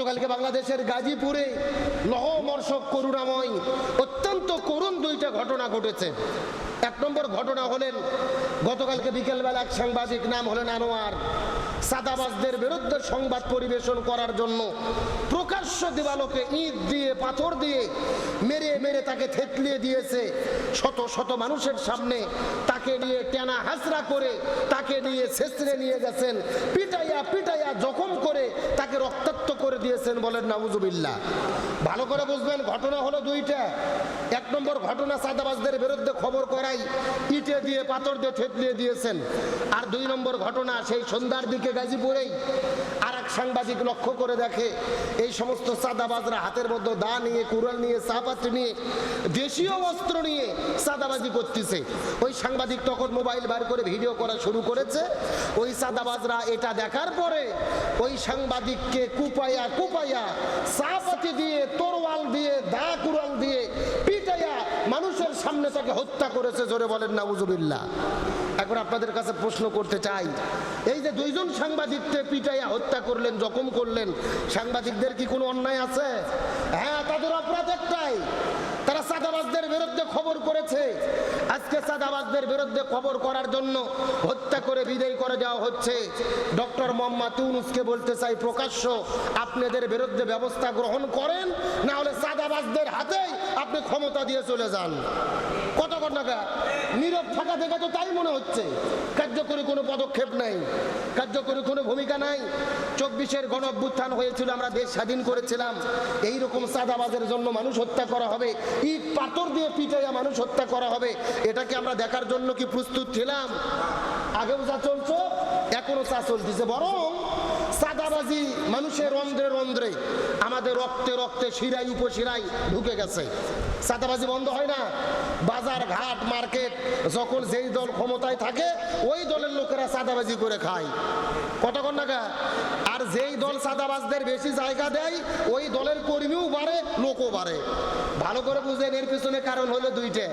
গতকালকে বাংলাদেশের গাজীপুরে লহমর্ষক করুণাময়, অত্যন্ত করুণ দুইটা ঘটনা ঘটেছে। এক নম্বর ঘটনা হলেন, গতকালকে বিকেলবেলা এক সাংবাদিক, নাম হলেন আনোয়ার। সাদাবাজদের বিরুদ্ধে সংবাদ পরিবেশন করার জন্য প্রকাশ্য দেওয়ালোকে ইট দিয়ে, পাথর দিয়ে মেরে মেরে তাকে থেতলিয়ে দিয়েছে। শত শত মানুষের সামনে তাকে নিয়ে টেনা হাসরা করে তাকে নিয়ে ছেঁচড়ে নিয়ে গেছেন। পিটাইয়া পিটাইয়া জখম করে তাকে রক্তাক্ত করে দিয়েছেন বলেন নাউজুবিল্লাহ। ভালো করে বুঝবেন, ঘটনা হলো দুইটা। এক নম্বর ঘটনা, সাদাবাজদের বিরুদ্ধে খবর করাই, ইটে দিয়ে, পাথর দিয়ে থেতলিয়ে দিয়েছেন। আর দুই নম্বর ঘটনা, সেই সন্ধ্যার দিকে গাজীপুরেই আর এক সাংবাদিক লক্ষ্য করে দেখে, এই সমস্ত সাদাবাজরা হাতের মধ্যে দা নিয়ে, কুড়াল নিয়ে চাপাত্রি নিয়ে, দেশীয় অস্ত্র নিয়ে সাদাবাজি করতেছে। ওই সাংবাদিক তখন মোবাইল বার করে ভিডিও করা শুরু করেছে। ওই সাদাবাজরা এটা দেখার পরে ওই সাংবাদিককে কুপাইয়া কুপাইয়া চাপাতি দিয়ে তোরওয়াল দিয়ে, দা কুড়াল দিয়ে পিটাইয়া মানুষের সামনে তাকে হত্যা করেছে, জোরে বলেন না উজুবিল্লা এখন আপনাদের কাছে প্রশ্ন করতে চাই। এই যে দুইজন সাংবাদিককে পিটাইয়া হত্যা করলেন, জখম করলেন, সাংবাদিকদের কি কোনো অন্যায় আছে? হ্যাঁ তাদের অপরাধ একটাই। তারা বিরুদ্ধে খবর করেছে। আজকে বিরুদ্ধে খবর করার জন্য হত্যা করে বিদায় করে দেওয়া হচ্ছে। ডক্টর মোহাম্মদ ইউনুসকে বলতে চাই, প্রকাশ্য আপনাদের বিরুদ্ধে ব্যবস্থা গ্রহণ করেন, না হলে সাদাবাজদের হাতেই আপনি ক্ষমতা দিয়ে চলে যান। কত টাকা নীরব থাকা দেখে তো তাই মনে হচ্ছে। কার্যকরী কোনো পদক্ষেপ নাই। কার্যকরী কোনো ভূমিকা নাই। চব্বিশের গণ হয়েছিল, আমরা দেশ স্বাধীন করেছিলাম। এই রকম সাদাবাজের জন্য মানুষ হত্যা করা হবে। ইট, পাথর দিয়ে পিটাইয়া মানুষ হত্যা করা হবে। এটাকে আমরা দেখার জন্য কি প্রস্তুত ছিলাম? আগেও যা চলছো এখনও চা চলতেছে। বরং সাদাবাজি মানুষের রন্ধ্রে রন্ধ্রে আমাদের রক্তে রক্তে শিরাই উপশিরাই ঢুকে গেছে। সাদাবাজি বন্ধ হয় না। বাজার, ঘাট, মার্কেট, যখন যেই দল ক্ষমতায় থাকে, ওই দলের লোকেরা সাদাবাজি করে খায়। কতক্ষণ টাকা আর যেই দল সাদাবাজদের বেশি জায়গা দেয়, ওই দলের কর্মীও বাড়ে, লোকও বাড়ে। ভালো করে বুঝলেন এর পিছনে কারণ হলো দুইটা।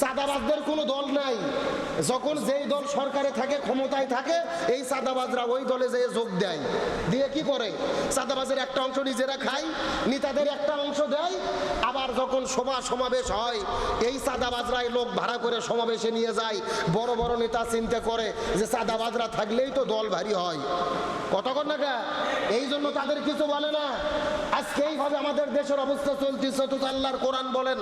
সাদাবাজদের কোনো দল নাই। যখন যেই দল সরকারে থাকে, ক্ষমতায় থাকে, এই সাদাবাজরা ওই দলে যেয়ে যোগ দেয়। দিয়ে কি করে? সাদাবাজের একটা অংশ নিজেরা খায়, নেতাদের একটা অংশ দেয়, আবার যখন সভা সমাবেশ হয়। এই সাদাবাজরাই লোক ভাড়া করে সমাবেশে নিয়ে যায়। বড় বড় নেতা চিন্তা করে যে সাদাবাজরা থাকলেই তো দল ভারী হয়। কতক্ষণ না এই জন্য তাদের কিছু বলে না। আজকে এইভাবে আমাদের দেশের অবস্থা চলতেছে তো আল্লাহর কোরআন বলেন,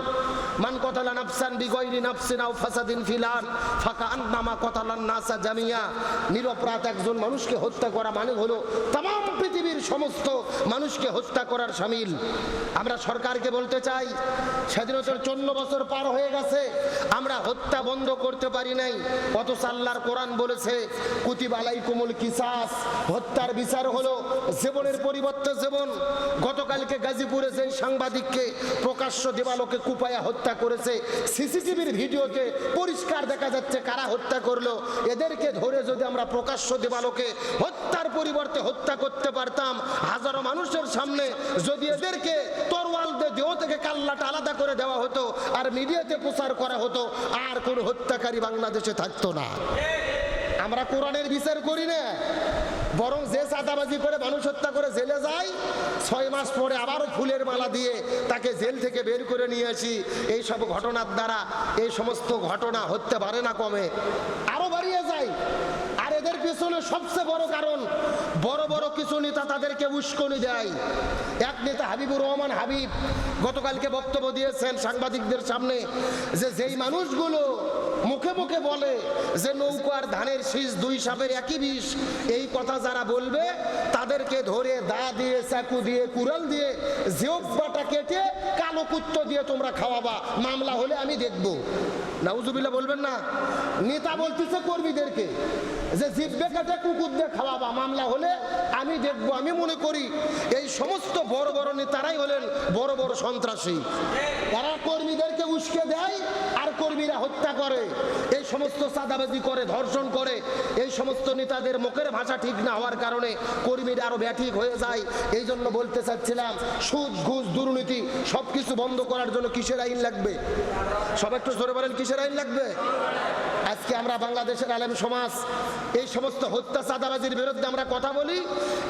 মান কতালা নাফসান বিগয়রি নাফসিন আও ফাসাদিন ফিলান, ফাকা আন্নামা কতালান নাসা জামিয়া। নিরপরাধ একজন মানুষকে হত্যা করা মানে হলো তাম পৃথিবীর সমস্ত মানুষকে হত্যা করার সামিল। আমরা সরকারকে বলতে চাই, স্বাধীনতার চন্ন বছর পার হয়ে গেছে, আমরা হত্যা বন্ধ করতে পারি নাই, অথচ আল্লাহর কোরআন বলেছে কুতিবালাই কুমুল কিসাস হত্যার বিচার হলো জীবনের পরিবর্তে জীবন। গতকালকে গাজীপুরে যে সাংবাদিককে, প্রকাশ্য দেবালোকে কুপায়া হত্যা করেছে। সিসিটিভির ভিডিওতে পরিষ্কার দেখা যাচ্ছে কারা হত্যা করল। এদেরকে ধরে যদি আমরা প্রকাশ্য দেবালোকে হত্যার পরিবর্তে হত্যা করতে পারতাম, হাজারো মানুষের সামনে যদি এদেরকে তরওয়াল দেহ থেকে কাল্লাটা আলাদা করে দেওয়া হতো আর মিডিয়াতে প্রচার করা হতো, আর কোনো হত্যাকারী বাংলাদেশে থাকতো না। আমরা কোরআনের বিচার করি না। বরং যে চাঁদাবাজি করে মানুষ হত্যা করে জেলে যায়, ছয় মাস পরে আবারও ফুলের মালা দিয়ে তাকে জেল থেকে বের করে নিয়ে আসি। এই সব ঘটনার দ্বারা এই সমস্ত ঘটনা হতে পারে না কমে। আরও বাড়িয়ে যায় আর এদের পিছনে সবচেয়ে বড় কারণ, বড় বড় কিছু নেতা তাদেরকে উস্কনি দেয়। এক নেতা হাবিবুর রহমান হাবিব গতকালকে বক্তব্য দিয়েছেন সাংবাদিকদের সামনে যে যেই মানুষগুলো মুখে মুখে বলে যে নৌকো আর ধানের শীষ দুই সাপের একই বিষ। এই কথা যারা বলবে, তাদেরকে ধরে দা দিয়ে চাকু দিয়ে, কুড়াল দিয়ে জিওব্বাটা কেটে কালো কুত্ত দিয়ে তোমরা খাওয়াবা। মামলা হলে আমি দেখব। নাউজুবিল্লাহ বলবেন না। নেতা বলতেছে কর্মীদেরকে যে জিব্বে কাটে কুকুর দিয়ে খাওয়াবা। মামলা হলে আমি দেখব, আমি মনে করি এই সমস্ত বড় বড় নেতারাই হলেন বড় বড় সন্ত্রাসী। তারা কর্মীদেরকে উস্কে দেয় আর কর্মীরা হত্যা করে। এই সমস্ত চাঁদাবাজি করে, ধর্ষণ করে, এই সমস্ত নেতাদের মুখের ভাষা ঠিক না হওয়ার কারণে কর্মীরা আরও ব্যাঠিক হয়ে যায়। এই জন্য বলতে চাচ্ছিলাম, সুদ, ঘুষ, দুর্নীতি সবকিছু বন্ধ করার জন্য কিসের আইন লাগবে? সব একটু জোরে বলেন, কিসের আইন লাগবে? আজকে আমরা বাংলাদেশের আলেম সমাজ, এই সমস্ত হত্যা চাঁদাবাজির বিরুদ্ধে আমরা কথা বলি।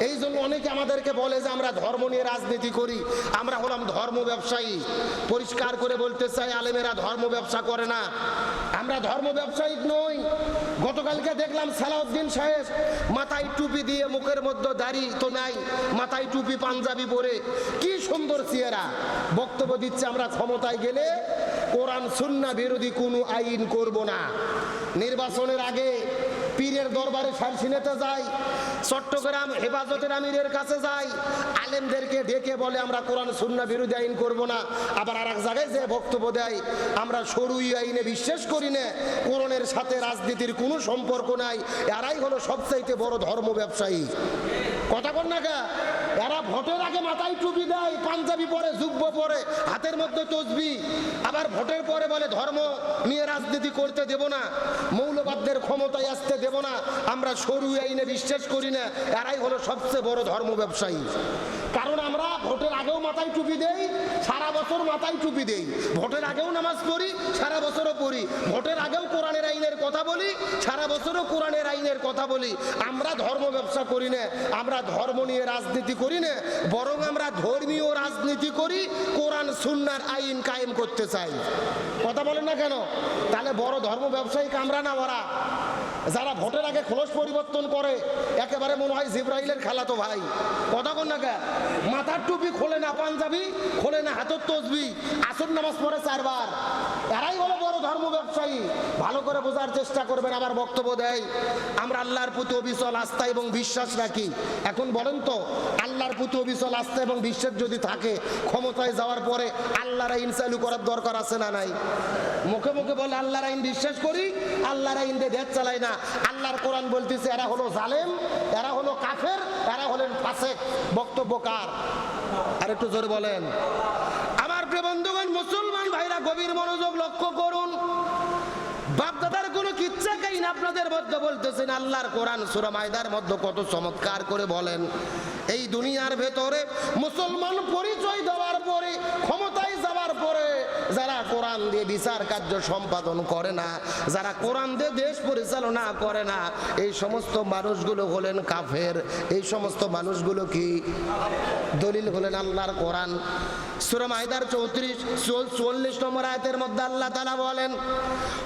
এই জন্য অনেকে আমাদেরকে বলে যে আমরা ধর্ম নিয়ে রাজনীতি করি, আমরা হলাম ধর্ম ব্যবসায়ী। পরিষ্কার করে বলতে চাই, আলেমেরা ধর্ম ব্যবসা করে না। আমরা ধর্ম ব্যবসায়িক নই। গতকালকে দেখলাম সালাউদ্দিন সাহেব, মাথায় টুপি দিয়ে মুখের মধ্যে দাড়ি তো নাই, মাথায় টুপি, পাঞ্জাবি পরে। কি সুন্দর চেহারা। বক্তব্য দিচ্ছে, আমরা ক্ষমতায় গেলে কোরআন সুন্না বিরোধী কোনো আইন করব না। নির্বাচনের আগে পীরের দরবারে সারসিনেতে যাই, চট্টগ্রাম হেফাজতের আমিরের কাছে যাই, আলেমদেরকে ডেকে বলে আমরা কোরআন সুন্না বিরোধী আইন করব না। আবার আর এক জায়গায় যে বক্তব্য দেয়, আমরা সরুই আইনে বিশ্বাস করি না, কোরআনের সাথে রাজনীতির কোনো সম্পর্ক নাই, এরাই হলো সবচাইতে বড় ধর্ম ব্যবসায়ী। কথা কর না কা এরা ভোটের আগে মাথায় টুপি দেয়, পাঞ্জাবি পরে যুব্ব পরে, হাতের মধ্যে তসবি। আবার ভোটের পরে বলে, ধর্ম নিয়ে রাজনীতি করতে দেব না, মৌলবাদদের ক্ষমতায় আসতে দেব না, আমরা সরু আইনে বিশ্বাস করি না। এরাই হলো সবচেয়ে বড় ধর্ম ব্যবসায়ী। কারণ আমরা ভোটের আগেও মাথায় টুপি দেই, সারা বছর মাথায় টুপি দেই। ভোটের আগেও নামাজ পড়ি, সারা বছরও পড়ি। ভোটের আগেও কোরআনের আইনের কথা বলি, সারা বছরও কোরআনের আইনের কথা বলি। আমরা ধর্ম ব্যবসা করি না, আমরা ধর্ম নিয়ে রাজনীতি করি না, বরং আমরা ধর্মীয় রাজনীতি করি, কোরআন, সুন্নার আইন কায়েম করতে চাই। কথা বলেন না কেন? তাহলে বড় ধর্ম ব্যবসায়ী কামরা না ওরা। যারা ভোটের আগে খোলস পরিবর্তন করে, একেবারে মনে হয় জিব্রাইলের খেলা তো ভাই। কথা কন না কে মাথার টুপি খোলে না পাঞ্জাবি, খোলে না হাতের তসবি, আসর নামাজ পড়ে চারবার। এরাই হলো বড় ধর্ম ব্যবসায়ী। ভালো করে বোঝার চেষ্টা করবেন আবার বক্তব্য দেয়। আমরা আল্লাহর প্রতি অবিচল আস্থা এবং বিশ্বাস রাখি। এখন বলেন তো, আল্লাহর প্রতি অবিচল আস্থা এবং বিশ্বাস যদি থাকে, ক্ষমতায় যাওয়ার পরে আল্লাহর আইন চালু করার দরকার আছে না নাই? মুখে মুখে বলে, আল্লাহর আইন বিশ্বাস করি, আল্লাহর আইন দিয়ে দেশ চালাই না। আল্লাহর কোরআন বলতেছে, এরা হলো জালেম, এরা হলো কাফের, এরা হলেন ফাসেক। বক্তব্য কার? আর একটু জোরে বলেন। আমার প্রিয় বন্ধুগণ, মুসলমান ভাইরা, গভীর মনোযোগ লক্ষ্য করুন। বাপদাদার কোনো মধ্যে বলতেছেন কোরআন মধ্যে কত চমৎকার করে বলেন। এই দুনিয়ার ভেতরে মুসলমান পরিচয় দেওয়ার পরে ক্ষমতায় যাওয়ার পরে যারা কোরআন দিয়ে বিচার কার্য সম্পাদন করে না, যারা কোরআন দিয়ে দেশ পরিচালনা করে না, এই সমস্ত মানুষগুলো হলেন কাফের। এই সমস্ত মানুষগুলো কি দলিল হলেন আল্লাহর কোরআন? সুরা মাইদার চৌত্রিশ চল্লিশ নম্বর আয়তের মধ্যে আল্লাহ তালা বলেন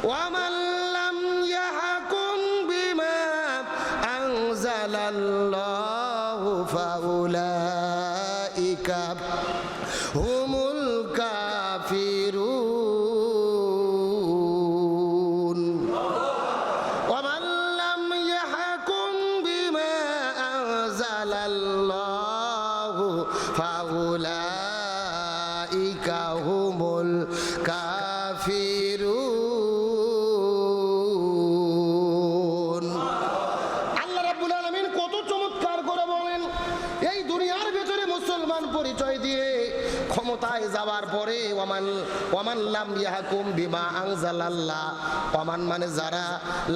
ওয়ামাল্লাম ইয়াহাকুম বিমা আনজালাল্লাহু ক্ষমতায় যাওয়ার পরে ওমান ওমান লাম ইয়াহকুম বিমা আনজালাল্লাহ। ওমান মানে যারা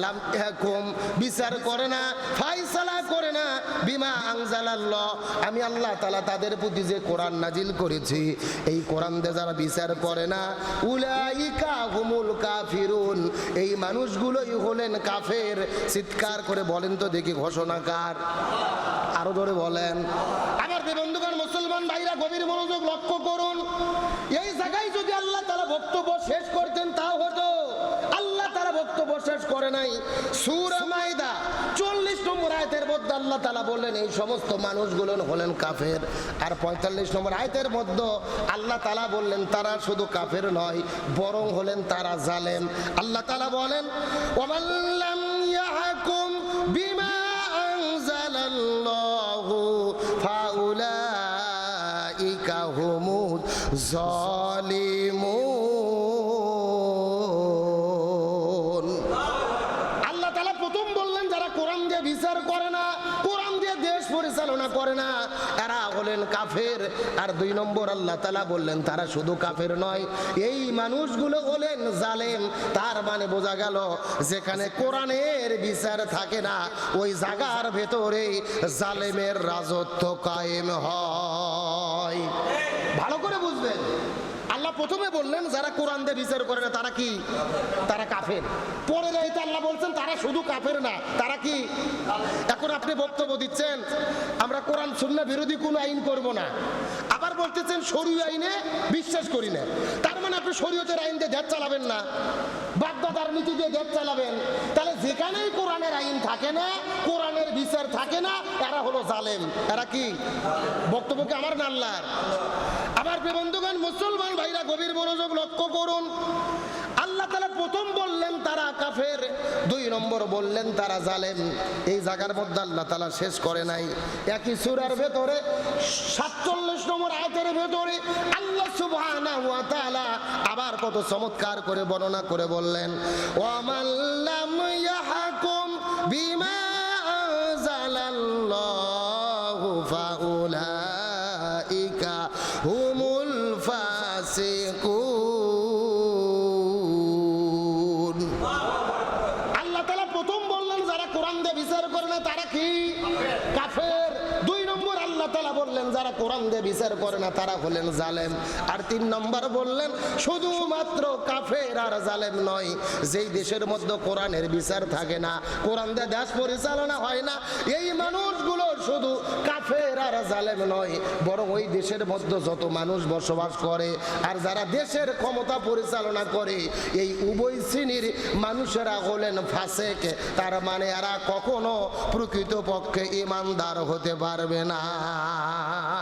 লাম ইয়াহকুম বিচার করে না ফাইসালা করে না, বিমা আনজালাল্লাহ। আমি আল্লাহ তালা তাদের প্রতি যে কোরআন নাজিল করেছি, এই কোরআন দিয়ে যারা বিচার করে না, উলাইকা হুমুল কাফিরুন। এই মানুষগুলোই হলেন কাফের। চিৎকার করে বলেন তো দেখি ঘোষণাকার আরও ধরে বলেন। আমার বন্ধুগণ, মুসলমান ভাইরা, গভীর মনোযোগ লক্ষ্য করুন। এই জায়গায় যদি আল্লাহ তারা বক্তব্য শেষ করতেন, তাও হতো। আল্লাহ তারা বক্তব্য শেষ করে নাই। সুরা মাইদা চল্লিশ নম্বর আয়তের মধ্যে আল্লাহ তালা বললেন, এই সমস্ত মানুষগুলো হলেন কাফের। আর পঁয়তাল্লিশ নম্বর আয়তের মধ্যে আল্লাহ তালা বললেন, তারা শুধু কাফের নয়, বরং হলেন তারা জালেম। আল্লাহ তালা বলেন পরিচালনা করে না। এরা হলেন কাফের। আর দুই নম্বর আল্লাহ তালা বললেন, তারা শুধু কাফের নয়, এই মানুষগুলো হলেন জালেম। তার মানে বোঝা গেল, যেখানে কোরআনের বিচার থাকে না, ওই জায়গার ভেতরে জালেমের রাজত্ব কায়েম হয়। ভালো করে বুঝবেন। আল্লাহ প্রথমে বললেন, যারা কোরআন দিয়ে বিচার করে না, তারা কি? তারা কাফের। পরে রাইতে আল্লাহ বলছেন, তারা শুধু কাফের না, তারা কি? এখন আপনি বক্তব্য দিচ্ছেন, আমরা কোরআন শূন্য বিরোধী কোনো আইন করব না। আবার বলতেছেন, শরীয় আইনে বিশ্বাস করি না। তার মানে আপনি শরীয়তের আইন দিয়ে দেশ চালাবেন না। বাগদাদার নীতি দিয়ে দেশ চালাবেন। তাহলে যেখানেই কোরআনের আইন থাকে না, কোরআনের বিচার থাকে না, এরা হলো জালেম। এরা কি? বক্তব্যকে আমার না আল্লাহর? আবার বন্ধুগণ, মুসলমান ভাইরা গভীর মনোযোগ লক্ষ্য করুন। আল্লাহ তালা প্রথম বললেন, তারা কাফের। দুই নম্বর বললেন, তারা জালেম। এই জায়গার মধ্যে আল্লাহ তালা শেষ করে নাই। একই সুরার ভেতরে, সাতচল্লিশ নম্বর আয়তের ভেতরে আল্লাহ তাআলা আবার কত চমৎকার করে বর্ণনা করে বললেন ওয়ামাল্লাম ইয়াহকুম বিমা cinco. কোরআন দিয়ে বিচার করে না, তারা হলেন জালেম। আর তিন নম্বর বললেন, শুধুমাত্র কাফের আর জালেম নয়, যেই দেশের মধ্যে কোরআনের বিচার থাকে না, কোরআন দিয়ে দেশ পরিচালনা হয় না, এই মানুষগুলো শুধু কাফের আর জালেম নয়, বরং ওই দেশের মধ্যে যত মানুষ বসবাস করে, আর যারা দেশের ক্ষমতা পরিচালনা করে, এই উভয় শ্রেণির মানুষেরা হলেন ফাসেক। তার মানে এরা কখনো প্রকৃতপক্ষে ইমানদার হতে পারবে না।